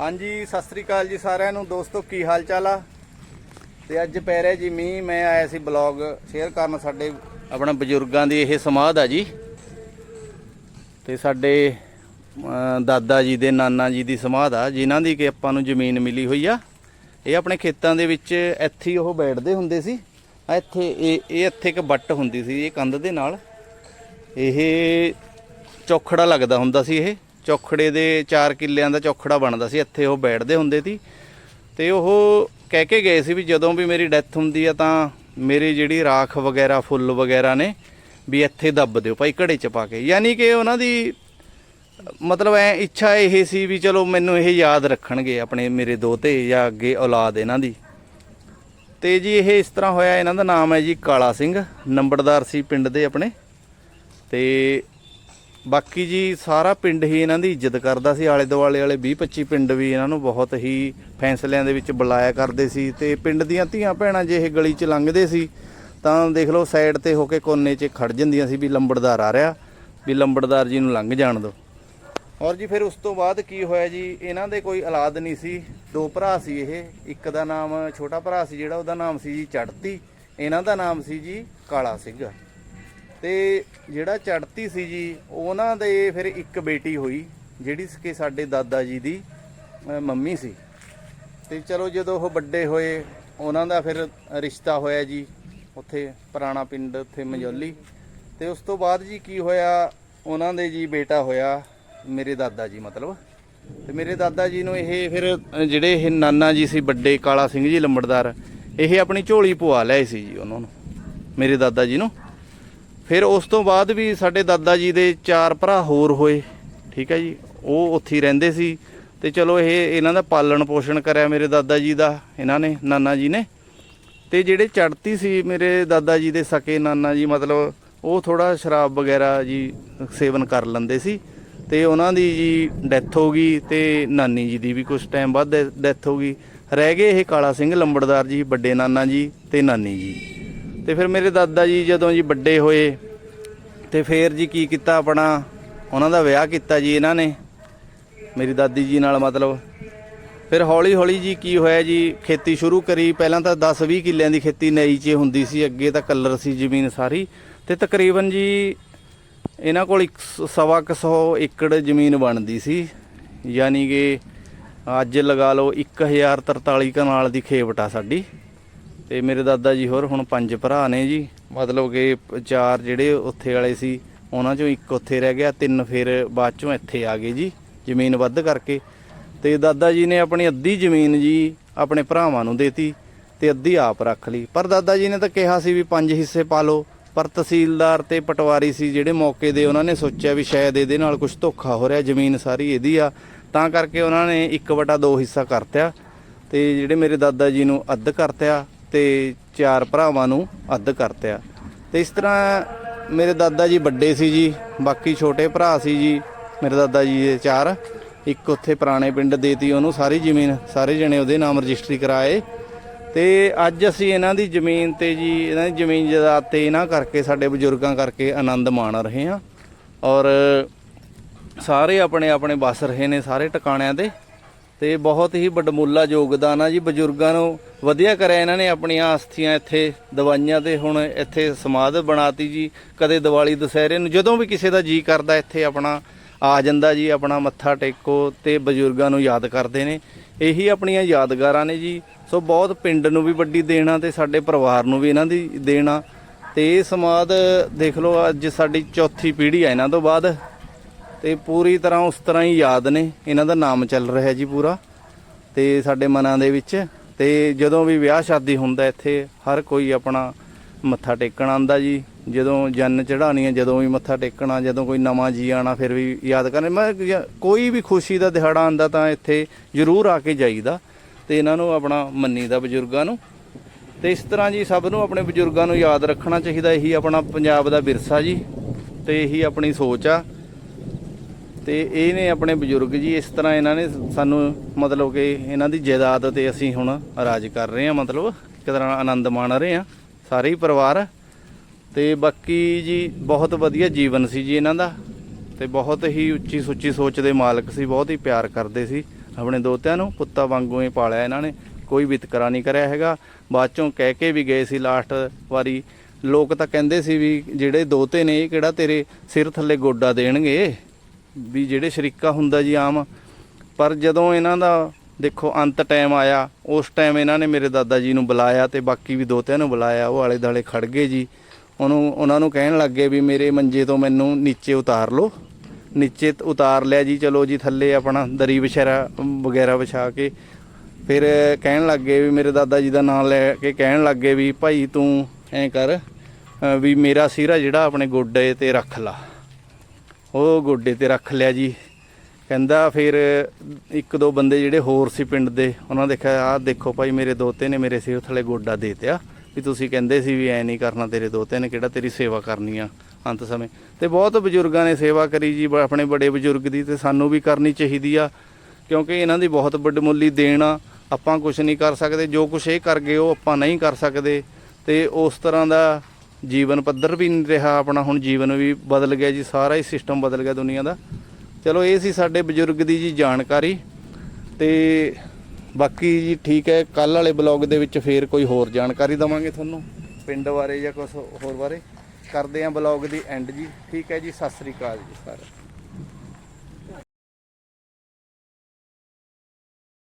ਹਾਂਜੀ, ਸਤਿ ਸ੍ਰੀ ਅਕਾਲ ਜੀ ਸਾਰਿਆਂ ਨੂੰ। ਦੋਸਤੋ, ਕੀ ਹਾਲ ਚਾਲ ਆ? ਤੇ ਅੱਜ ਪੈ ਰਿਹਾ ਜੀ ਮੀਂਹ। ਮੈਂ ਆਇਆ ਸੀ ਬਲੌਗ ਸ਼ੇਅਰ ਕਰਨ। ਸਾਡੇ ਆਪਣਾ ਬਜ਼ੁਰਗਾਂ ਦੀ ਇਹ ਸਮਾਧ ਆ ਜੀ। ਤੇ ਸਾਡੇ ਦਾਦਾ ਜੀ ਦੇ, ਨਾਨਾ ਜੀ ਦੀ ਸਮਾਧ ਆ, ਜਿਨ੍ਹਾਂ ਦੀ ਕਿ ਆਪਾਂ ਨੂੰ ਜ਼ਮੀਨ ਮਿਲੀ ਹੋਈ ਆ। ਇਹ ਆਪਣੇ ਖੇਤਾਂ ਦੇ ਵਿੱਚ ਇੱਥੇ ਉਹ ਬੈਠਦੇ ਹੁੰਦੇ ਸੀ। ਇੱਥੇ, ਇਹ ਇਹ ਇੱਥੇ ਇੱਕ ਬੱਟ ਹੁੰਦੀ ਸੀ, ਇਹ ਕੰਧ ਦੇ ਨਾਲ। ਇਹ ਚੌਖੜਾ ਲੱਗਦਾ ਹੁੰਦਾ ਸੀ ਇਹ। ਚੌਖੜੇ ਦੇ 4 ਕਿੱਲਿਆਂ ਦਾ ਚੌਖੜਾ ਬਣਦਾ ਸੀ, ਇੱਥੇ ਉਹ ਬੈਠਦੇ ਹੁੰਦੇ ਸੀ। ਤੇ ਉਹ ਕਹਿ ਕੇ ਗਏ ਸੀ ਵੀ ਜਦੋਂ ਵੀ ਮੇਰੀ ਡੈਥ ਹੁੰਦੀ ਆ ਤਾਂ ਮੇਰੀ ਜਿਹੜੀ ਰਾਖ ਵਗੈਰਾ, ਫੁੱਲ ਵਗੈਰਾ ਨੇ ਵੀ ਇੱਥੇ ਦੱਬ ਦਿਓ, ਭਾਈ ਘੜੇ ਚ ਪਾ ਕੇ। ਯਾਨੀ ਕਿ ਉਹਨਾਂ ਦੀ ਮਤਲਬ ਐ ਇੱਛਾ ਇਹ ਸੀ ਵੀ ਚਲੋ ਮੈਨੂੰ ਇਹ ਯਾਦ ਰੱਖਣਗੇ ਆਪਣੇ ਮੇਰੇ ਦੋਤੇ ਜਾਂ ਅੱਗੇ ਔਲਾਦ ਇਹਨਾਂ ਦੀ। ਤੇ ਜੀ ਇਹ ਇਸ ਤਰ੍ਹਾਂ ਹੋਇਆ, ਇਹਨਾਂ ਦਾ ਨਾਮ ਹੈ ਜੀ ਕਾਲਾ ਸਿੰਘ, ਨੰਬਰਦਾਰ ਸੀ ਪਿੰਡ ਦੇ ਆਪਣੇ। ਤੇ ਬਾਕੀ ਜੀ ਸਾਰਾ ਪਿੰਡ ਹੀ ਇਹਨਾਂ ਦੀ ਇੱਜ਼ਤ ਕਰਦਾ ਸੀ, ਆਲੇ ਦੁਆਲੇ ਵਾਲੇ 20 25 ਪਿੰਡ ਵੀ ਇਹਨਾਂ ਨੂੰ ਬਹੁਤ ਹੀ ਫੈਸਲਿਆਂ ਦੇ ਵਿੱਚ ਬੁਲਾਇਆ ਕਰਦੇ ਸੀ ਤੇ ਪਿੰਡ ਦੀਆਂ ਧੀਆਂ ਭੈਣਾਂ ਜੇ ਇਹ ਗਲੀ 'ਚ ਲੰਘਦੇ ਸੀ, ਤਾਂ ਦੇਖ ਲਓ ਸਾਈਡ ਤੇ ਹੋ ਕੇ ਕੋਨੇ 'ਚ ਖੜ ਜਾਂਦੀਆਂ ਸੀ ਵੀ ਲੰਬੜਦਾਰ ਆ ਰਿਹਾ, ਵੀ ਲੰਬੜਦਾਰ ਜੀ ਨੂੰ ਲੰਘ ਜਾਣ ਦਿਓ। ਔਰ ਜੀ ਫਿਰ ਉਸ ਤੋਂ ਬਾਅਦ ਕੀ ਹੋਇਆ ਜੀ, ਇਹਨਾਂ ਦੇ ਕੋਈ ਔਲਾਦ ਨਹੀਂ ਸੀ, ਦੋ ਭਰਾ ਸੀ ਇਹ, ਇੱਕ ਦਾ ਨਾਮ ਛੋਟਾ ਭਰਾ ਸੀ ਜਿਹੜਾ ਉਹਦਾ ਨਾਮ ਸੀ ਜੀ ਚੜਤੀ ਇਹਨਾਂ ਦਾ ਨਾਮ ਸੀ ਜੀ ਕਾਲਾ ਸਿੰਘ। ਤੇ ਜਿਹੜਾ ਚੜਤੀ ਸੀ ਜੀ, ਉਹਨਾਂ ਦੇ ਫਿਰ ਇੱਕ ਬੇਟੀ ਹੋਈ, ਜਿਹੜੀ ਕਿ ਸਾਡੇ ਦਾਦਾ ਜੀ ਦੀ ਮੰਮੀ ਸੀ। ਤੇ ਚਲੋ ਜਦੋਂ ਉਹ ਵੱਡੇ ਹੋਏ, ਉਹਨਾਂ ਦਾ ਫਿਰ ਰਿਸ਼ਤਾ ਹੋਇਆ ਜੀ, ਉੱਥੇ ਪੁਰਾਣਾ ਪਿੰਡ, ਉੱਥੇ ਮਜੋਲੀ। ਤੇ ਉਸ ਤੋਂ ਬਾਅਦ ਜੀ ਕੀ ਹੋਇਆ, ਉਹਨਾਂ ਦੇ ਜੀ ਬੇਟਾ ਹੋਇਆ, ਮੇਰੇ ਦਾਦਾ ਜੀ ਮਤਲਬ। ਤੇ ਮੇਰੇ ਦਾਦਾ ਜੀ ਨੂੰ ਇਹ ਫਿਰ, ਜਿਹੜੇ ਇਹ ਨਾਨਾ ਜੀ ਸੀ, ਵੱਡੇ ਕਾਲਾ ਸਿੰਘ ਜੀ ਲੰਬੜਦਾਰ, ਇਹ ਆਪਣੀ ਝੋਲੀ ਪਵਾ ਲਏ ਸੀ ਜੀ ਉਹਨਾਂ ਨੂੰ, ਮੇਰੇ ਦਾਦਾ ਜੀ ਨੂੰ। ਫਿਰ ਉਸ ਤੋਂ ਬਾਅਦ ਵੀ ਸਾਡੇ ਦਾਦਾ ਜੀ ਦੇ ਚਾਰ ਭਰਾ ਹੋਰ ਹੋਏ, ਠੀਕ ਹੈ ਜੀ, ਉਹ ਉੱਥੇ ਹੀ ਰਹਿੰਦੇ ਸੀ ਤੇ ਚਲੋ ਇਹ ਇਹਨਾਂ ਦਾ ਪਾਲਣ ਪੋਸ਼ਣ ਕਰਿਆ ਮੇਰੇ ਦਾਦਾ ਜੀ ਦਾ, ਇਹਨਾਂ ਨੇ, ਨਾਨਾ ਜੀ ਨੇ। ਤੇ ਜਿਹੜੇ ਚੜਤੀ ਸੀ ਮੇਰੇ ਦਾਦਾ ਜੀ ਦੇ ਸਕੇ, ਨਾਨਾ ਜੀ ਮਤਲਬ ਉਹ ਥੋੜਾ ਸ਼ਰਾਬ ਵਗੈਰਾ ਜੀ ਸੇਵਨ ਕਰ ਲੈਂਦੇ ਸੀ ਤੇ ਉਹਨਾਂ ਦੀ ਜੀ ਡੈਥ ਹੋ ਗਈ ਤੇ ਨਾਨੀ ਜੀ ਦੀ ਵੀ ਕੁਝ ਟਾਈਮ ਬਾਅਦ ਡੈਥ ਹੋ ਗਈ। ਰਹਿ ਗਏ ਇਹ ਕਾਲਾ ਸਿੰਘ ਲੰਬੜਦਾਰ ਜੀ, ਵੱਡੇ ਨਾਨਾ ਜੀ ਤੇ ਨਾਨੀ ਜੀ। ਤੇ ਫਿਰ ਮੇਰੇ ਦਾਦਾ ਜੀ ਜਦੋਂ ਜੀ ਵੱਡੇ ਹੋਏ ਤੇ ਫਿਰ ਜੀ ਕੀ ਕੀਤਾ ਆਪਣਾ, ਉਹਨਾਂ ਦਾ ਵਿਆਹ ਕੀਤਾ ਜੀ ਇਹਨਾਂ ਨੇ, ਮੇਰੀ ਦਾਦੀ ਜੀ ਨਾਲ ਮਤਲਬ। ਫਿਰ ਹੌਲੀ ਹੌਲੀ ਜੀ ਕੀ ਹੋਇਆ ਜੀ, ਖੇਤੀ ਸ਼ੁਰੂ ਕਰੀ, ਪਹਿਲਾਂ ਤਾਂ 10 20 ਕਿੱਲਿਆਂ ਦੀ ਖੇਤੀ ਨਈ 'ਚ ਹੁੰਦੀ ਸੀ, ਅੱਗੇ ਤਾਂ ਕਲਰ ਸੀ ਜ਼ਮੀਨ ਸਾਰੀ, ਤੇ ਤਕਰੀਬਨ ਜੀ ਇਹਨਾਂ ਕੋਲ ਇੱਕ ਸ- ਸਵਾ ਕੁ ਸੌ ਏਕੜ ਜ਼ਮੀਨ ਬਣਦੀ ਸੀ, ਯਾਨੀ ਕਿ ਅੱਜ ਲਗਾ ਲਓ 1043 ਕਨਾਲ ਦੀ ਖੇਵਟ ਆ ਸਾਡੀ। ਤੇ ਮੇਰੇ ਦਾਦਾ ਜੀ ਹੋਰ ਹੁਣ ਪੰਜ ਭਰਾ ਨੇ ਜੀ। ਮਤਲਬ ਕਿ ਚਾਰ ਜਿਹੜੇ ਉੱਥੇ ਵਾਲੇ ਸੀ, ਉਹਨਾਂ ਚੋਂ ਇੱਕ ਉੱਥੇ ਰਹਿ ਗਿਆ, ਤਿੰਨ ਫਿਰ ਬਾਅਦ ਚੋਂ ਇੱਥੇ ਆ ਗਏ ਜੀ, ਜ਼ਮੀਨ ਵੱਧ ਕਰਕੇ। ਤੇ ਦਾਦਾ ਜੀ ਨੇ ਆਪਣੀ ਅੱਧੀ ਜ਼ਮੀਨ ਜੀ ਆਪਣੇ ਭਰਾਵਾਂ ਨੂੰ ਦੇਤੀ ਤੇ ਅੱਧੀ ਆਪ ਰੱਖ ਲਈ। ਪਰ ਦਾਦਾ ਜੀ ਨੇ ਤਾਂ ਕਿਹਾ ਸੀ ਵੀ ਪੰਜ ਹਿੱਸੇ ਪਾ ਲਓ, ਪਰ ਤਹਿਸੀਲਦਾਰ ਤੇ ਪਟਵਾਰੀ ਸੀ ਜਿਹੜੇ ਮੌਕੇ ਦੇ, ਉਹਨਾਂ ਨੇ ਸੋਚਿਆ ਵੀ ਸ਼ਾਇਦ ਇਹਦੇ ਨਾਲ ਕੁਝ ਧੋਖਾ ਹੋ ਰਿਹਾ, ਜ਼ਮੀਨ ਸਾਰੀ ਇਹਦੀ ਆ। ਤਾਂ ਕਰਕੇ ਉਹਨਾਂ ਨੇ 1/2 ਹਿੱਸਾ ਕਰਤਿਆ ਤੇ ਜਿਹੜੇ ਮੇਰੇ ਦਾਦਾ ਜੀ ਨੂੰ ਅੱਧ ਕਰਤਿਆ। ਤੇ ਚਾਰ ਭਰਾਵਾਂ ਨੂੰ ਅੱਧ ਕਰਤਿਆ। ਤੇ ਇਸ ਤਰ੍ਹਾਂ ਮੇਰੇ ਦਾਦਾ ਜੀ ਵੱਡੇ ਸੀ ਜੀ, ਬਾਕੀ ਛੋਟੇ ਭਰਾ ਸੀ ਜੀ, ਮੇਰੇ ਦਾਦਾ ਜੀ ਦੇ ਚਾਰ। ਇੱਕ ਉੱਥੇ ਪੁਰਾਣੇ ਪਿੰਡ ਦੇਤੀ ਉਹਨੂੰ ਸਾਰੀ ਜ਼ਮੀਨ, ਸਾਰੇ ਜਣੇ ਉਹਦੇ ਨਾਮ ਰਜਿਸਟਰੀ ਕਰਾਏ। ਤੇ ਅੱਜ ਅਸੀਂ ਇਹਨਾਂ ਦੀ ਜ਼ਮੀਨ ਤੇ ਜੀ, ਇਹਨਾਂ ਦੀ ਜ਼ਮੀਨ ਜਾਇਦਾਦ ਤੇ ਇਹਨਾਂ ਕਰਕੇ, ਸਾਡੇ ਬਜ਼ੁਰਗਾਂ ਕਰਕੇ ਆਨੰਦ ਮਾਣ ਰਹੇ ਹਾਂ। ਔਰ ਸਾਰੇ ਆਪਣੇ ਆਪਣੇ ਵਸ ਰਹੇ ਨੇ, ਸਾਰੇ ਟਿਕਾਣਿਆਂ ਤੇ। ਤੇ ਬਹੁਤ ਹੀ ਵੱਡਮੁੱਲਾ ਯੋਗਦਾਨ ਆ ਜੀ। ਬਜ਼ੁਰਗਾਂ ਨੂੰ ਵਧੀਆ ਕਰਿਆ ਇਹਨਾਂ ਨੇ ਆਪਣੀਆਂ ਅਸਥੀਆਂ ਇੱਥੇ ਦਵਾਈਆਂ ਤੇ ਹੁਣ ਇੱਥੇ ਸਮਾਧ ਬਣਾਤੀ ਜੀ। ਕਦੇ ਦੀਵਾਲੀ, ਦੁਸਹਿਰੇ ਨੂੰ ਜਦੋਂ ਵੀ ਕਿਸੇ ਦਾ ਜੀ ਕਰਦਾ ਇੱਥੇ ਆਪਣਾ ਆ ਜਾਂਦਾ ਜੀ, ਆਪਣਾ ਮੱਥਾ ਟੇਕੋ ਤੇ ਬਜ਼ੁਰਗਾਂ ਨੂੰ ਯਾਦ ਕਰਦੇ ਨੇ। ਇਹੀ ਆਪਣੀਆਂ ਯਾਦਗਾਰਾਂ ਨੇ ਜੀ। ਸੋ ਬਹੁਤ ਪਿੰਡ ਨੂੰ ਵੀ ਵੱਡੀ ਦੇਣਾ ਤੇ ਸਾਡੇ ਪਰਿਵਾਰ ਨੂੰ ਵੀ ਇਹਨਾਂ ਦੀ ਦੇਣਾ ਤੇ ਇਹ ਸਮਾਧ ਦੇਖ ਲਓ, ਅੱਜ ਸਾਡੀ ਚੌਥੀ ਪੀੜ੍ਹੀ ਆ ਇਹਨਾਂ ਤੋਂ ਬਾਅਦ। ਤੇ ਪੂਰੀ ਤਰ੍ਹਾਂ ਉਸ ਤਰ੍ਹਾਂ ਹੀ ਯਾਦ ਨੇ। ਇਹਨਾਂ ਦਾ ਨਾਮ ਚੱਲ ਰਿਹਾ ਜੀ ਪੂਰਾ। ਤੇ ਸਾਡੇ ਮਨਾਂ ਦੇ ਵਿੱਚ, ਤੇ ਜਦੋਂ ਵੀ ਵਿਆਹ ਸ਼ਾਦੀ ਹੁੰਦਾ ਇੱਥੇ, ਹਰ ਕੋਈ ਆਪਣਾ ਮੱਥਾ ਟੇਕਣ ਆਂਦਾ ਜੀ। ਜਦੋਂ ਜਨ ਚੜਾਣੀ ਹੈ ਜਦੋਂ ਵੀ ਮੱਥਾ ਟੇਕਣਾ, ਜਦੋਂ ਕੋਈ ਨਵਾਂ ਜੀ ਆਣਾ ਫਿਰ ਵੀ ਯਾਦ ਕਰਨੇ। ਮੈਂ ਕੋਈ ਵੀ ਖੁਸ਼ੀ ਦਾ ਦਿਹਾੜਾ ਆਂਦਾ ਤਾਂ ਇੱਥੇ ਜ਼ਰੂਰ ਆ ਕੇ ਜਾਈਦਾ। ਤੇ ਇਹਨਾਂ ਨੂੰ ਆਪਣਾ ਮੰਨੀ ਦਾ ਬਜ਼ੁਰਗਾਂ ਨੂੰ। ਤੇ ਇਸ ਤਰ੍ਹਾਂ ਜੀ ਸਭ ਨੂੰ ਆਪਣੇ ਬਜ਼ੁਰਗਾਂ ਨੂੰ ਯਾਦ ਰੱਖਣਾ ਚਾਹੀਦਾ। ਇਹੀ ਆਪਣਾ ਪੰਜਾਬ ਦਾ ਵਿਰਸਾ ਜੀ। ਤੇ ਇਹੀ ਆਪਣੀ ਸੋਚ ਆ। ਤੇ ਇਹ ਨੇ ਆਪਣੇ ਬਜ਼ੁਰਗ ਜੀ, ਇਸ ਤਰ੍ਹਾਂ ਇਹਨਾਂ ਨੇ ਸਾਨੂੰ ਮਤਲਬ ਕਿ ਇਹਨਾਂ ਦੀ ਜਾਇਦਾਦ ਤੇ ਅਸੀਂ ਹੁਣ ਰਾਜ ਕਰ ਰਹੇ ਹਾਂ, ਮਤਲਬ ਇੱਕ ਤਰ੍ਹਾਂ ਆਨੰਦ ਮਾਣ ਰਹੇ ਹਾਂ, ਸਾਰੇ ਹੀ ਪਰਿਵਾਰ। ਤੇ ਬਾਕੀ ਜੀ, ਬਹੁਤ ਵਧੀਆ ਜੀਵਨ ਸੀ ਜੀ ਇਹਨਾਂ ਦਾ, ਤੇ ਬਹੁਤ ਹੀ ਉੱਚੀ ਸੁੱਚੀ ਸੋਚ ਦੇ ਮਾਲਕ ਸੀ, ਬਹੁਤ ਹੀ ਪਿਆਰ ਕਰਦੇ ਸੀ ਆਪਣੇ ਦੋਤਿਆਂ ਨੂੰ, ਪੁੱਤਾਂ ਵਾਂਗੂ ਹੀ ਪਾਲਿਆ ਇਹਨਾਂ ਨੇ, ਕੋਈ ਵਿਤਕਰਾ ਨਹੀਂ ਕਰਿਆ ਹੈਗਾ। ਬਾਅਦ ਚੋਂ ਕਹਿ ਕੇ ਵੀ ਗਏ ਸੀ ਲਾਸਟ ਵਾਰੀ, ਲੋਕ ਤਾਂ ਕਹਿੰਦੇ ਸੀ ਵੀ ਜਿਹੜੇ ਦੋਤੇ ਨੇ, ਇਹ ਕਿਹੜਾ ਤੇਰੇ ਸਿਰ ਥੱਲੇ ਗੋਡਾ ਦੇਣਗੇ? ਵੀ ਜਿਹੜੇ ਸ਼ਰੀਕਾ ਹੁੰਦਾ ਜੀ ਆਮ, ਪਰ ਜਦੋਂ ਇਹਨਾਂ ਦਾ ਦੇਖੋ ਅੰਤ ਟਾਈਮ ਆਇਆ, ਉਸ ਟਾਈਮ ਇਹਨਾਂ ਨੇ ਮੇਰੇ ਦਾਦਾ ਜੀ ਨੂੰ ਬੁਲਾਇਆ ਤੇ ਬਾਕੀ ਵੀ ਦੋਤਿਆਂ ਨੂੰ ਬੁਲਾਇਆ, ਉਹ ਆਲੇ ਦਾਲੇ ਖੜ ਗਏ ਜੀ। ਉਹਨੂੰ, ਉਹਨਾਂ ਨੂੰ ਕਹਿਣ ਲੱਗੇ ਵੀ ਮੇਰੇ ਮੰਜੇ ਤੋਂ ਮੈਨੂੰ ਨੀਚੇ ਉਤਾਰ ਲਓ। ਨੀਚੇ ਉਤਾਰ ਲਿਆ ਜੀ, ਚਲੋ ਜੀ ਥੱਲੇ ਆਪਣਾ ਦਰੀ ਵਿਛਾਰਾ ਵਗੈਰਾ ਵਿਛਾ ਕੇ। ਫਿਰ ਕਹਿਣ ਲੱਗੇ ਵੀ ਮੇਰੇ ਦਾਦਾ ਜੀ ਦਾ ਨਾਮ ਲੈ ਕੇ ਕਹਿਣ ਲੱਗੇ ਵੀ ਭਾਈ ਤੂੰ ਐਂ ਕਰ ਵੀ ਮੇਰਾ ਸਿਰਾ ਜਿਹੜਾ ਆਪਣੇ ਗੋਡੇ ਤੇ ਰੱਖ ਲਾ। ਉਹ ਗੋਡੇ ਤੇ ਰੱਖ ਲਿਆ ਜੀ। ਕਹਿੰਦਾ ਫਿਰ ਇੱਕ ਦੋ ਬੰਦੇ ਜਿਹੜੇ ਹੋਰ ਸੀ ਪਿੰਡ ਦੇ, ਉਹਨਾਂ ਦੇਖਿਆ, ਆਹ ਦੇਖੋ ਭਾਈ, ਮੇਰੇ ਦੋਤੇ ਨੇ ਮੇਰੇ ਸਿਰ ਥੱਲੇ ਗੋਡਾ ਦੇ ਤਿਆ ਵੀ ਤੁਸੀਂ ਕਹਿੰਦੇ ਸੀ ਵੀ ਐ ਨਹੀਂ ਕਰਨਾ ਤੇਰੇ ਦੋਤੇ ਨੇ, ਕਿਹੜਾ ਤੇਰੀ ਸੇਵਾ ਕਰਨੀ ਆ ਅੰਤ ਸਮੇਂ। ਤੇ ਬਹੁਤ ਬਜ਼ੁਰਗਾਂ ਨੇ ਸੇਵਾ ਕਰੀ ਜੀ, ਬ- ਆਪਣੇ ਬੜੇ ਬਜ਼ੁਰਗ ਦੀ ਤੇ ਸਾਨੂੰ ਵੀ ਕਰਨੀ ਚਾਹੀਦੀ ਆ। ਕਿਉਂਕਿ ਇਹਨਾਂ ਦੀ ਬਹੁਤ ਵੱਡਮੁੱਲੀ ਦੇਣ ਆ। ਆਪਾਂ ਕੁਝ ਨਹੀਂ ਕਰ ਸਕਦੇ। ਜੋ ਕੁਝ ਇਹ ਕਰ ਗਏ, ਉਹ ਆਪਾਂ ਨਹੀਂ ਕਰ ਸਕਦੇ। ਤੇ ਉਸ ਤਰ੍ਹਾਂ ਦਾ ਜੀਵਨ ਪੱਧਰ ਵੀ ਨਹੀਂ ਰਿਹਾ ਆਪਣਾ, ਹੁਣ ਜੀਵਨ ਵੀ ਬਦਲ ਗਿਆ ਜੀ, ਸਾਰਾ ਹੀ ਸਿਸਟਮ ਬਦਲ ਗਿਆ ਦੁਨੀਆ ਦਾ। ਚਲੋ ਇਹ ਸੀ ਸਾਡੇ ਬਜ਼ੁਰਗ ਦੀ ਜੀ ਜਾਣਕਾਰੀ ਤੇ ਬਾਕੀ ਜੀ ਠੀਕ ਹੈ ਕੱਲ ਵਾਲੇ ਬਲੌਗ ਦੇ ਵਿੱਚ ਫੇਰ ਕੋਈ ਹੋਰ ਜਾਣਕਾਰੀ ਦਵਾਂਗੇ ਤੁਹਾਨੂੰ, ਪਿੰਡ ਬਾਰੇ ਜਾਂ ਕੁਝ ਹੋਰ ਬਾਰੇ। ਕਰਦੇ ਆਂ ਬਲੌਗ ਦੀ ਐਂਡ ਜੀ, ਠੀਕ ਹੈ ਜੀ, ਸਤਿ ਸ੍ਰੀ ਅਕਾਲ ਜੀ ਸਾਰਿਆਂ